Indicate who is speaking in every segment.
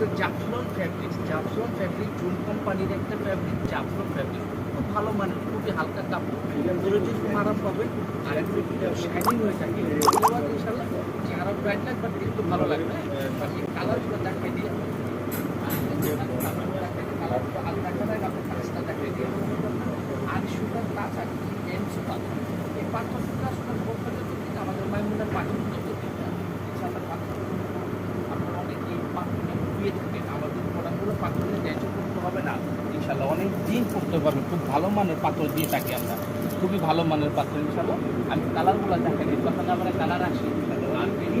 Speaker 1: ফ্যাব্রিক্সের Jaflong fabrics Jaflong fabric June কোম্পানির একটা fabric Jaflong fabric খুব ভালো মানে খুবই হালকা কাপড়। ধরে যেরকম আরাম পাবেন আর একটু শাইনিং হয়ে থাকে ইনশাল্লাহ চেহারা ব্রাইট লাগবে একটু ভালো লাগবে কালারগুলো দেখাই দিয়ে হালকা কালার আর সুতার কাজ আর এমসি পাথর এই পাথরটা আসলে বলতে কিন্তু আমাদের মাইমুনের পাথর ইনশাল্লাহ পাথর আপনারা অনেকেই পাথর নিয়ে ঘুরিয়ে থাকেন আমাদের প্রোডাক্টগুলো পাথর নিয়ে টেনশন করতে হবে না ইনশাল্লাহ অনেক দিন করতে পারবেন। খুব ভালো মানের পাথর দিয়ে থাকি আমরা খুবই ভালো মানের পাথর ইনশাল্লাহ আমি কালারগুলো দেখাই দিই তখন আমরা কালার আসি। এই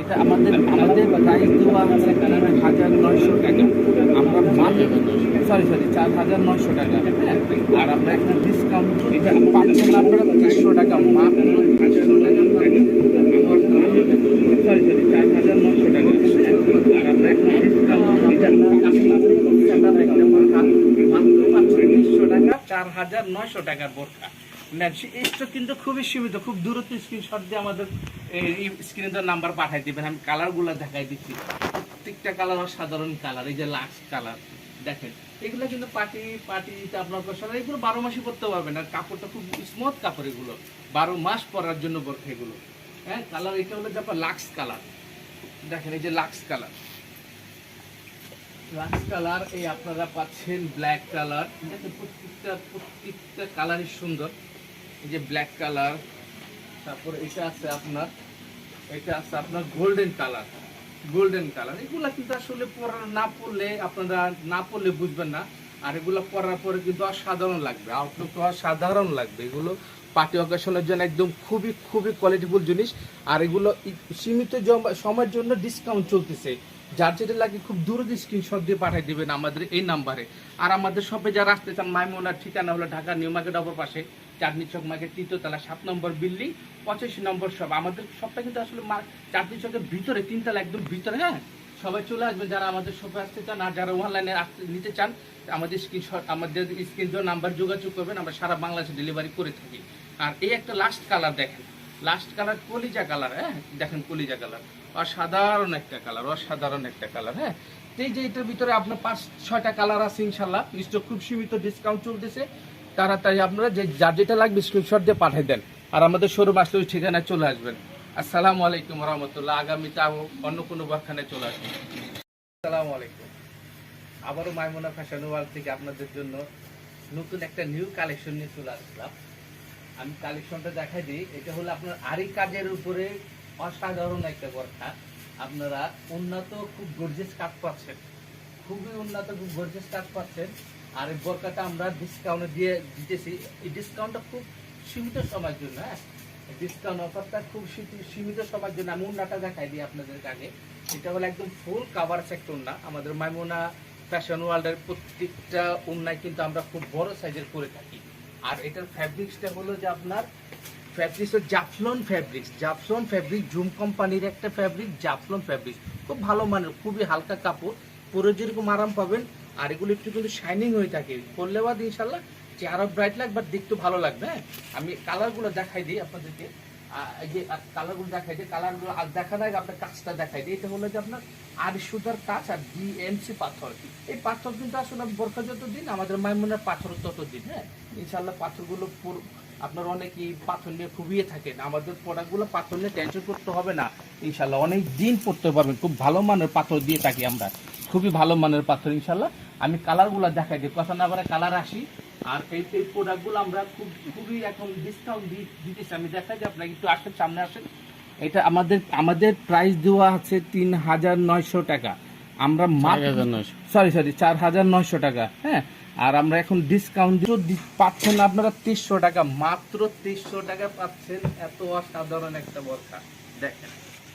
Speaker 1: এটা আমাদের আমাদের প্রাইস দেওয়া আছে হাজার নয়শো টাকা। আমরা সরি সরি, চার হাজার নয়শো টাকা হ্যাঁ? আর আমরা একটা ডিসকাউন্ট এটা পাচ্ছেন আপনারা তিনশো টাকা, মাত্র তিনশো টাকা সরি সরি চার হাজার নয়শো টাকা আর আমরা এখানে ডিসকাউন্ট এটা একটা বোরখা মাত্র পাচ্ছেন তিনশো টাকা চার হাজার নয়শো টাকার বোরখা। নেন কিন্তু খুবই সীমিত, খুব দূরত্ব স্ক্রিনশট দিয়ে আমাদের এই স্ক্রিনে তো নাম্বার পাঠাই দিবেন, আমি কালারগুলো দেখাই দিচ্ছি। প্রত্যেকটা কালার সাধারণ কালার এই যে লাক্স কালার দেখেন। এগুলো কিন্তু পার্টি পার্টিতে আপনার পছন্দ এগুলো বারো মাসই পরতে পারবেন, আর কাপড়টা খুব স্মুথ কাপড় এগুলো। বারো মাস পরার জন্য বোরখা এগুলো। হ্যাঁ কালার এটা হলো যে আপনার লাক্স কালার দেখেন, এই যে লাক্স কালার লাক্স কালার এই আপনারা পাচ্ছেন ব্ল্যাক কালার প্রত্যেকটা প্রত্যেকটা কালারই সুন্দর। এই যে ব্ল্যাক কালার তারপর এটা আছে আপনার, এটা আছে আপনার গোল্ডেন কালার গোল্ডেন কালার এগুলা কিন্তু আসলে পরা না পড়লে আপনারা না পড়লে বুঝবেন না। আর এগুলো পরার পরে কিন্তু অসাধারণ লাগবে। আউটলুক অসাধারণ লাগবে। এগুলো পার্টি অকেশনের জন্য একদম খুবই খুবই কোয়ালিটিফুল জিনিস। আর এগুলো সীমিত সময়ের জন্য ডিসকাউন্ট চলতেছে। যার যেটা লাগে খুব দ্রুত স্ক্রিনশট দিয়ে পাঠিয়ে দিবেন আমাদের এই নাম্বারে। আর আমাদের শপে যারা আসতে চান, মাইমোনার ঠিকানা হলো ঢাকা নিউ মার্কেট অপর পাশে, চাঁদনি চক মার্কেট তৃতীয়তলা সাত নম্বর বিল্ডিং পঁচাশি নম্বর শপ আমাদের শপটা কিন্তু আসলে চাঁদনি চকের ভিতরে তিনতলা একদম ভিতরে হ্যাঁ? সবাই চলে আসবেন যারা আমাদের শপে আসতে চান আর যারা অনলাইনে আসতে নিতে চান, আমাদের স্ক্রিনশট আমাদের স্ক্রিন নাম্বার যোগাযোগ করবেন, আমরা সারা বাংলাদেশে ডেলিভারি করে থাকি। আর এই একটা লাস্ট কালার দেখেন। লাস্ট কালার কলিজা কালার হ্যাঁ? দেখেন কলিজা কালার অসাধারণ একটা কালার অসাধারণ একটা কালার হ্যাঁ? এই যে এটার ভিতরে আপনার পাঁচ, ছয়টা কালার আছে ইনশাল্লাহ। স্টক খুব সীমিত ডিসকাউন্ট চলতেছে। তাড়াতাড়ি আপনারা যে, যার যেটা লাগবে স্ক্রিনশট দিয়ে পাঠিয়ে দেন। আর আমাদের শোরুম আসলে ওই ঠিকানায় চলে আসবেন। আসসালামু আলাইকুম রহমতুল্লাহ। আগামীতে অন্য কোনো বারখানায় চলে আসবেন। আসসালামু আলাইকুম। আবারও মাইমোনা ফ্যাশন ওয়ার্ল্ড থেকে আপনাদের জন্য নতুন একটা নিউ কালেকশন নিয়ে চলে আসলাম। আমি কালেকশনটা দেখাই দিই। এটা হলো আপনার আরি কাজের উপরে অসাধারণ একটা বর্ষা আপনারা উন্নত, খুব গর্জেস কাজ পাচ্ছেন খুবই উন্নত, খুব গর্জেস কাজ পাচ্ছেন আর এই বোরকাটা আমরা ডিসকাউন্টে দিয়ে দিতেছি। এই ডিসকাউন্টটা খুব সীমিত সময়ের জন্য হ্যাঁ? ডিসকাউন্ট অফারটা খুব সীমিত সময়ের জন্য। আমি উন্নাটা দেখাই দিই আপনাদের আগে এটা হলো একদম ফুল কাভার সেক্টর না আমাদের মাইমোনা ফ্যাশন ওয়ার্ল্ডের প্রত্যেকটা উন্নায় কিন্তু আমরা খুব বড় সাইজের করে থাকি। আর এটার ফ্যাব্রিক্সটা হলো যে আপনার fabrics Jaflong fabrics Jaflong fabric zoom কোম্পানির একটা ফ্যাব্রিক জাফলন ফ্যাব্রিক খুব ভালো মানের, খুবই হালকা কাপড়, পরে যেরকম আরাম পাবেন, আর এগুলো একটু কিন্তু শাইনিং হয়ে থাকে। করলে বাদ ইনশাল্লাহ চেহারা ব্রাইট লাগবে আর দেখতে ভালো লাগবে হ্যাঁ? আমি কালারগুলো দেখাই দিই আপনাদেরকে। এই যে কালারগুলো দেখাই দিই কালারগুলো আর দেখা আগে আপনার কাজটা দেখাই দিই। এটা হলো যে আপনার আর সুতার কাজ আর ডিএমসি পাথর। এই পাথর কিন্তু আসলে বরফা যত দিন, আমাদের মাইমুনের পাথর তত দিন হ্যাঁ? ইনশাল্লাহ পাথরগুলো আপনার অনেকেই পাথর নিয়ে খুবিয়ে থাকেন। আমাদের প্রোডাক্টগুলো পাথর নিয়ে টেনশন করতে হবে না। ইনশাল্লাহ অনেক দিন পড়তে পারবেন। খুব ভালো মানের পাথর দিয়ে থাকি আমরা। খুবই ভালো মানের পাথর ইনশাল্লাহ। আমি কালারগুলো দেখাই দিই। কথা না বলে কালার আসি। আর এই এই প্রোডাক্টগুলো আমরা খুব খুবই এখন ডিসকাউন্ট দিতেছি। আমি দেখাই যে আপনাকে একটু আসেন সামনে আসেন। এটা আমাদের আমাদের প্রাইস দেওয়া আছে তিন হাজার নয়শো টাকা। আমরা সরি সরি চার হাজার নয়শো টাকা। হ্যাঁ? আর আমরা এখন ডিসকাউন্ট পাচ্ছেন আপনারা তিনশো টাকা। মাত্র তিনশো টাকা পাচ্ছেন এত অসাধারণ একটা বরখা। দেখেন,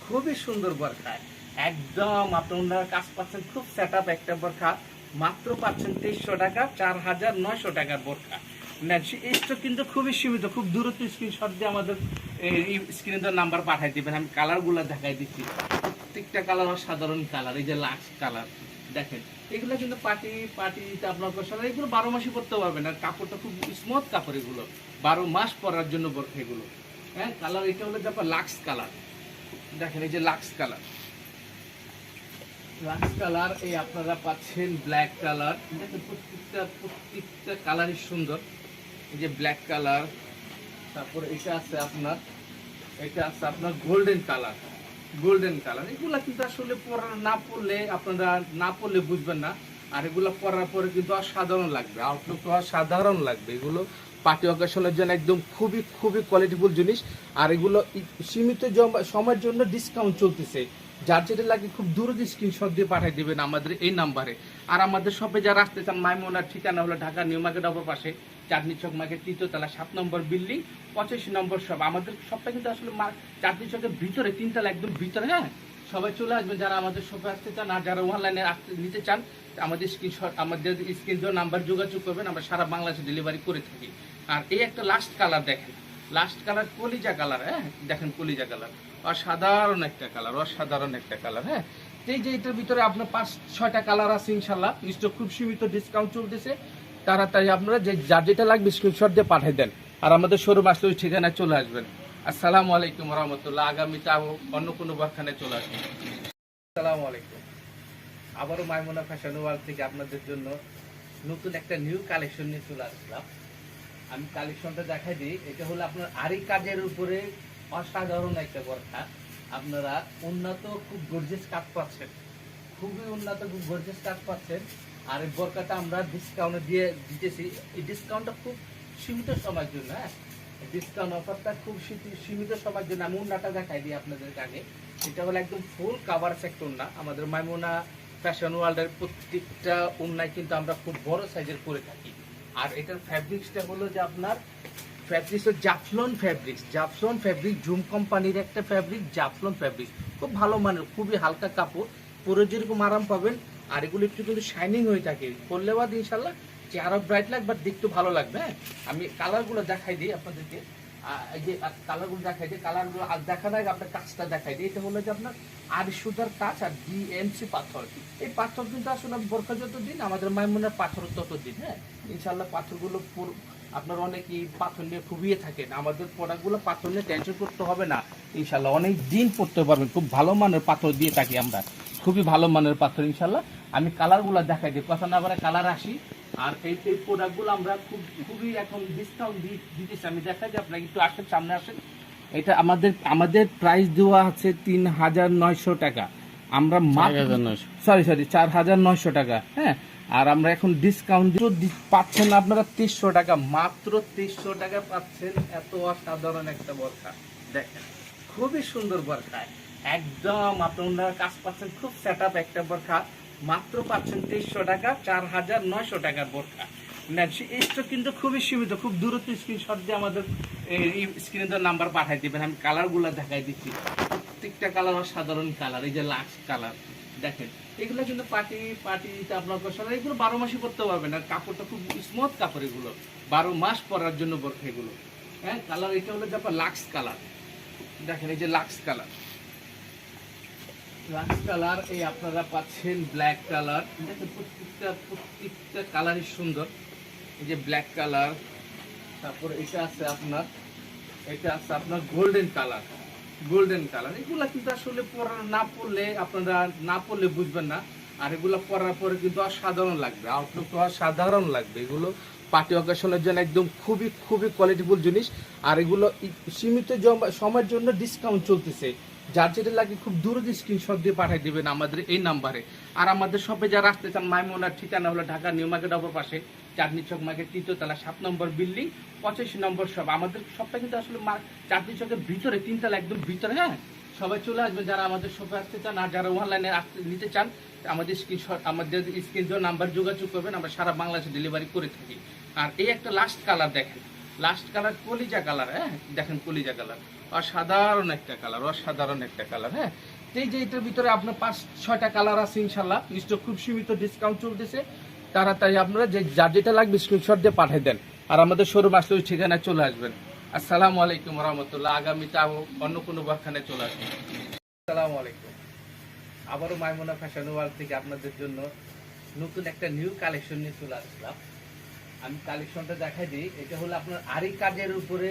Speaker 1: খুবই সুন্দর বরখা। একদম আপনারা কাজ পাচ্ছেন, খুব সেট একটা বরখা। মাত্র পাচ্ছেন তেইশশো টাকা, চার হাজার নয়শো টাকার বোরখা। স্টক কিন্তু খুবই সীমিত, খুব দূরত্ব স্ক্রিনশট দিয়ে আমাদের স্ক্রিনে তো নাম্বার পাঠাই দিবেন, আমি কালারগুলো দেখাই দিচ্ছি। প্রত্যেকটা কালার সাধারণ কালার এই যে লাক্স কালার দেখেন, এগুলো কিন্তু পার্টি পার্টিতে আপনার কষালা এগুলো বারো মাসই পরতে পারবেন। আর কাপড়টা খুব স্মুথ কাপড় এগুলো। বারো মাস পরার জন্য বোরখা এগুলো। হ্যাঁ কালার এটা হলো যে লাক্স কালার দেখেন, এই যে লাক্স কালার লাক্স কালার এই আপনারা পাচ্ছেন ব্ল্যাক কালার দেখেন, প্রত্যেকটা প্রত্যেকটা কালারই সুন্দর। এই যে ব্ল্যাক কালার তারপর এটা আছে আপনার, এটা আছে আপনার গোল্ডেন কালার গোল্ডেন কালার এগুলা কিন্তু আসলে পরা না পড়লে আপনারা না পড়লে বুঝবেন না। আর এগুলো পরার পরে কিন্তু অসাধারণ লাগবে। আউটলুক অসাধারণ লাগবে। এগুলো পার্টি অকেশনের জন্য একদম খুবই খুবই কোয়ালিটিফুল জিনিস। আর এগুলো সীমিত সময়ের জন্য ডিসকাউন্ট চলতেছে। যার যেটা লাগে খুব দ্রুত স্ক্রিনশট দিয়ে পাঠিয়ে দেবেন আমাদের এই নাম্বারে আর আমাদের শপে যারা আসতে চান, মাইমোনার ঠিকানা হলো ঢাকা, নিউ মার্কেট অপর পাশে। চাঁদনি চক মার্কেট তৃতীয়তলা সাত নম্বর বিল্ডিং, পঁচাশি নম্বর সব। আমাদের সবটা কিন্তু আসলে চাঁদনি চকের ভিতরে তিনতলা একদম ভিতরে হ্যাঁ? সবাই চলে আসবেন, যারা আমাদের শপে আসতে চান, আর যারা অনলাইনে আসতে নিতে চান, আমাদের স্ক্রিনশট আমাদের স্ক্রিন নাম্বার যোগাযোগ করবেন, আমরা সারা বাংলাদেশে ডেলিভারি করে থাকি। আর এই একটা লাস্ট কালার দেখেন। লাস্ট কালার কলিজা কালার হ্যাঁ? দেখেন কলিজা কালার অসাধারণ একটা কালার অসাধারণ একটা কালার হ্যাঁ? এই যে এটার ভিতরে আপনার পাঁচ, ছয়টা কালার আছে ইনশাল্লাহ। স্টক খুব সীমিত ডিসকাউন্ট চলতেছে। তাড়াতাড়ি আপনারা যে, যার যেটা লাগবে স্ক্রিনশট দিয়ে পাঠিয়ে দেন। আর আমাদের শোরুম আসলে ওই ঠিকানায় চলে আসবেন। আসসালামু আলাইকুম রহমতুল্লাহ। আগামীতে আরও অন্য কোনো বারখানে চলে আসবেন। আসসালামু আলাইকুম। আবারও মাইমুনা ফ্যাশন ওয়ার্ল্ড থেকে আপনাদের জন্য নতুন একটা নিউ কালেকশন নিয়ে চলে আসলাম। আমি কালেকশনটা দেখাই দিই। এটা হলো আপনার আরি কাজের উপরে অসাধারণ একটা বরখা আপনারা উন্নত, খুব গর্জেস কাজ পাচ্ছেন। খুবই উন্নত, খুব গর্জেস কাজ পাচ্ছেন। আর এই বরকাটা আমরা ডিসকাউন্টে দিয়ে দিতেছি। এই ডিসকাউন্টটা খুব সীমিত সময়ের জন্য হ্যাঁ? ডিসকাউন্ট অফারটা খুব সীমিত- সময়ের জন্য আমি উন্নাটা দেখাই দিই আপনাদের আগে। এটা হলো একদম ফুল কাভার সেক্টর না। আমাদের মাইমুনা ফ্যাশন ওয়ার্ল্ডের প্রত্যেকটা উন্নায় কিন্তু আমরা খুব বড় সাইজের করে থাকি। আর এটার ফ্যাব্রিক্সটা হলো যে আপনার fabrics Jaflong fabrics Jaflong fabric zoom কোম্পানির একটা ফ্যাব্রিক জাফলন ফ্যাব্রিক খুব ভালো মানের, খুবই হালকা কাপড়। পরে যেরকম আরাম পাবেন আর এগুলো একটু কিন্তু শাইনিং হয়ে থাকে, করলে বাদ ইনশাল্লাহ চেহারা ব্রাইট লাগবে আর দেখতে ভালো লাগবে হ্যাঁ? আমি কালারগুলো দেখাই দিই আপনাদেরকে। এই যে কালারগুলো দেখাই দিই কালারগুলো আর দেখার আগে আপনার কাজটা দেখাই দিই। এটা হলো যে আপনার আর সুতার কাজ আর ডিএমসি পাথর। এই পাথর কিন্তু আসলে বোরখা যত দিন আমাদের মাইমুনের পাথর তত দিন হ্যাঁ? ইনশাল্লাহ পাথরগুলো আপনার অনেকেই পাথর নিয়ে খুবিয়ে থাকেন। আমাদের প্রোডাক্টগুলো পাথর নিয়ে টেনশন করতে হবে না। ইনশাল্লাহ অনেক দিন পড়তে পারবেন। খুব ভালো মানের পাথর দিয়ে থাকি আমরা। খুবই ভালো মানের পাথর ইনশাল্লাহ। আমি কালারগুলো দেখাই দিই। কথা না বলে কালার আসি। আর এই এই প্রোডাক্টগুলো আমরা খুব খুবই এখন ডিসকাউন্ট দিতেছি। আমি দেখাই যে আপনাকে একটু আসেন সামনে আসেন। এটা আমাদের আমাদের প্রাইস দেওয়া আছে তিন হাজার নয়শো টাকা। আমরা সরি সরি চার হাজার নয়শো টাকা হ্যাঁ? আর আমরা এখন ডিসকাউন্ট পাচ্ছেন আপনারা তেইশশো টাকা। মাত্র তেইশশো টাকা পাচ্ছেন এত অসাধারণ একটা বরখা। দেখেন খুবই সুন্দর বরখা। একদম আপনারা কাজ পাচ্ছেন খুব সেট আপ একটা বরখা। মাত্র পাচ্ছেন তেইশশো টাকা, চার হাজার নয়শো টাকার বরখা। স্টক কিন্তু খুবই সীমিত, খুব দূরত্ব স্ক্রিনশট দিয়ে আমাদের স্ক্রিনে তো নাম্বার পাঠাই দিবেন। আমি কালারগুলো দেখাই দিচ্ছি। প্রত্যেকটা কালার সাধারণ কালার এই যে লাক্স কালার দেখেন। এগুলো কিন্তু পার্টি পার্টিতে আপনার কষালা এগুলো বারো মাসই করতে পারবেন। আর কাপড়টা খুব স্মুথ কাপড় এগুলো। বারো মাস পরার জন্য বোরখা এগুলো। হ্যাঁ কালার এটা হলো যে আপনার লাক্স কালার দেখেন, এই যে লাক্স কালার লাক্স কালার এই আপনারা পাচ্ছেন ব্ল্যাক কালার প্রত্যেকটা প্রত্যেকটা কালারই সুন্দর। এই যে ব্ল্যাক কালার তারপর এটা আছে আপনার, এটা আছে আপনার গোল্ডেন কালার গোল্ডেন কালার এগুলা কিন্তু আসলে পরা না পড়লে আপনারা না পড়লে বুঝবেন না। আর এগুলো পরার পরে কিন্তু অসাধারণ লাগবে আউটলুক অসাধারণ লাগবে। এগুলো পার্টি অকেশনের জন্য একদম খুবই খুবই কোয়ালিটিফুল জিনিস। আর এগুলো সীমিত সময়ের জন্য ডিসকাউন্ট চলতেছে। যার যেটা লাগে খুব দ্রুত স্ক্রিনশট দিয়ে পাঠিয়ে দেবেন আমাদের এই নাম্বারে আর আমাদের শপে যারা আসতে চান, মাইমোনার ঠিকানা হলো ঢাকা, নিউ মার্কেট অপর পাশে, চাঁদনি চক মার্কেট তৃতীয়তলা সাত নম্বর বিল্ডিং পঁচাশি নম্বর শপ আমাদের শপটা কিন্তু আসলে চাঁদনি চকের ভিতরে তিনতলা একদম ভিতরে হ্যাঁ? সবাই চলে আসবেন, যারা আমাদের শপে আসতে চান আর যারা অনলাইনে আসতে নিতে চান, আমাদের স্ক্রিনশট আমাদের স্ক্রিন নাম্বার যোগাযোগ করবেন, আমরা সারা বাংলাদেশে ডেলিভারি করে থাকি। আর এই একটা লাস্ট কালার দেখেন। লাস্ট কালার কলিজা কালার হ্যাঁ? দেখেন কলিজা কালার অসাধারণ একটা কালার অসাধারণ একটা কালার হ্যাঁ? এই যে এটার ভিতরে আপনার পাঁচ, ছয়টা কালার আছে ইনশাল্লাহ। স্টক খুব সীমিত ডিসকাউন্ট চলতেছে। তাড়াতাড়ি আপনারা যে, যার যেটা লাগবে স্ক্রিনশট দিয়ে পাঠিয়ে দেন। আর আমাদের শোরুম আসলে ওই ঠিকানায় চলে আসবেন। আসসালামু আলাইকুম রহমতুল্লাহ। আগামীতে অন্য কোনো বারখানে চলে আসবেন। আসসালামু আলাইকুম। আবারও মাইমোনা ফ্যাশন ওয়ার্ল্ড থেকে আপনাদের জন্য নতুন একটা নিউ কালেকশন নিয়ে চলে আসলাম। আমি কালেকশনটা দেখাই দিই। এটা হলো আপনার আরি কাজের উপরে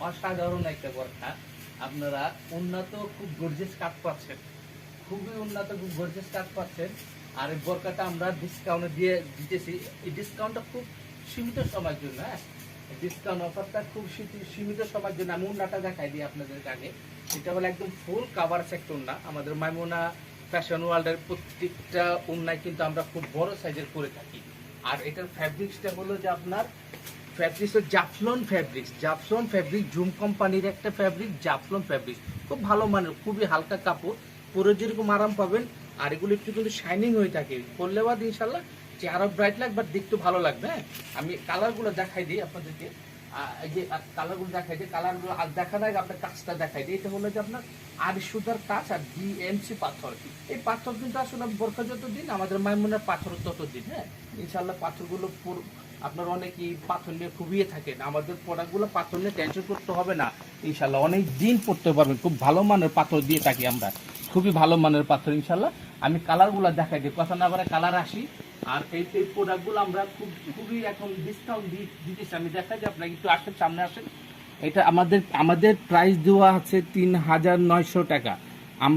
Speaker 1: অসাধারণ একটা বর্ষা আপনারা উন্নত, খুব গর্জেস কাজ পাচ্ছেন। খুবই উন্নত, খুব গর্জেস কাজ পাচ্ছেন। আর এই বরকাটা আমরা ডিসকাউন্টে দিয়ে দিতেছি। এই ডিসকাউন্টটা খুব সীমিত সময়ের জন্য হ্যাঁ? ডিসকাউন্ট অফারটা খুব সীমিত- সময়ের জন্য। আমি উন্নাটা দেখাই দিই আপনাদের আগে এটা হলো একদম ফুল কাভার সেক্টর উন্না। আমাদের মাইমোনা ফ্যাশন ওয়ার্ল্ডের প্রত্যেকটা উন্নায় কিন্তু আমরা খুব বড় সাইজের করে থাকি। আর এটার ফ্যাব্রিক্সটা হলো যে আপনার fabrics Jaflong fabrics Jaflong fabric zoom কোম্পানির একটা ফ্যাব্রিক জাফলন ফ্যাব্রিক্স খুব ভালো মানের, খুবই হালকা কাপড়, পরে যেরকম আরাম পাবেন, আর এগুলো একটু কিন্তু শাইনিং হয়ে থাকে। করলে বাদ ইনশাল্লাহ চেহারা ব্রাইট লাগবে আর দেখতে ভালো লাগবে হ্যাঁ? আমি কালারগুলো দেখাই দিই আপনাদেরকে। এই যে কালারগুলো দেখাই দিই কালারগুলো আর দেখার আগে আপনার কাজটা দেখাই দিই। এটা হলো যে আপনার আরিসুদার কাজ আর ডিএমসি পাথর। এই পাথর কিন্তু আসলে বরখা যত দিন, আমাদের মাইমুনের পাথর তত দিন হ্যাঁ? ইনশাল্লাহ পাথরগুলো আপনার অনেকেই পাথর নিয়ে খুবিয়ে থাকেন। আমাদের প্রোডাক্টগুলো পাথর নিয়ে টেনশন করতে হবে না। ইনশাল্লাহ অনেক দিন পড়তে পারবেন। খুব ভালো মানের পাথর দিয়ে থাকি আমরা। খুবই ভালো মানের পাথর, ইনশাল্লাহ। আমি কালারগুলো দেখাই দিই। কথা না বলে কালার আসি। আর এই এই প্রোডাক্টগুলো আমরা খুব, খুবই এখন ডিসকাউন্ট দিতেছি। আমি দেখাই যে আপনাকে একটু আসেন, সামনে আসেন। এটা আমাদের আমাদের প্রাইস দেওয়া আছে তিন হাজার নয়শো টাকা। আমরা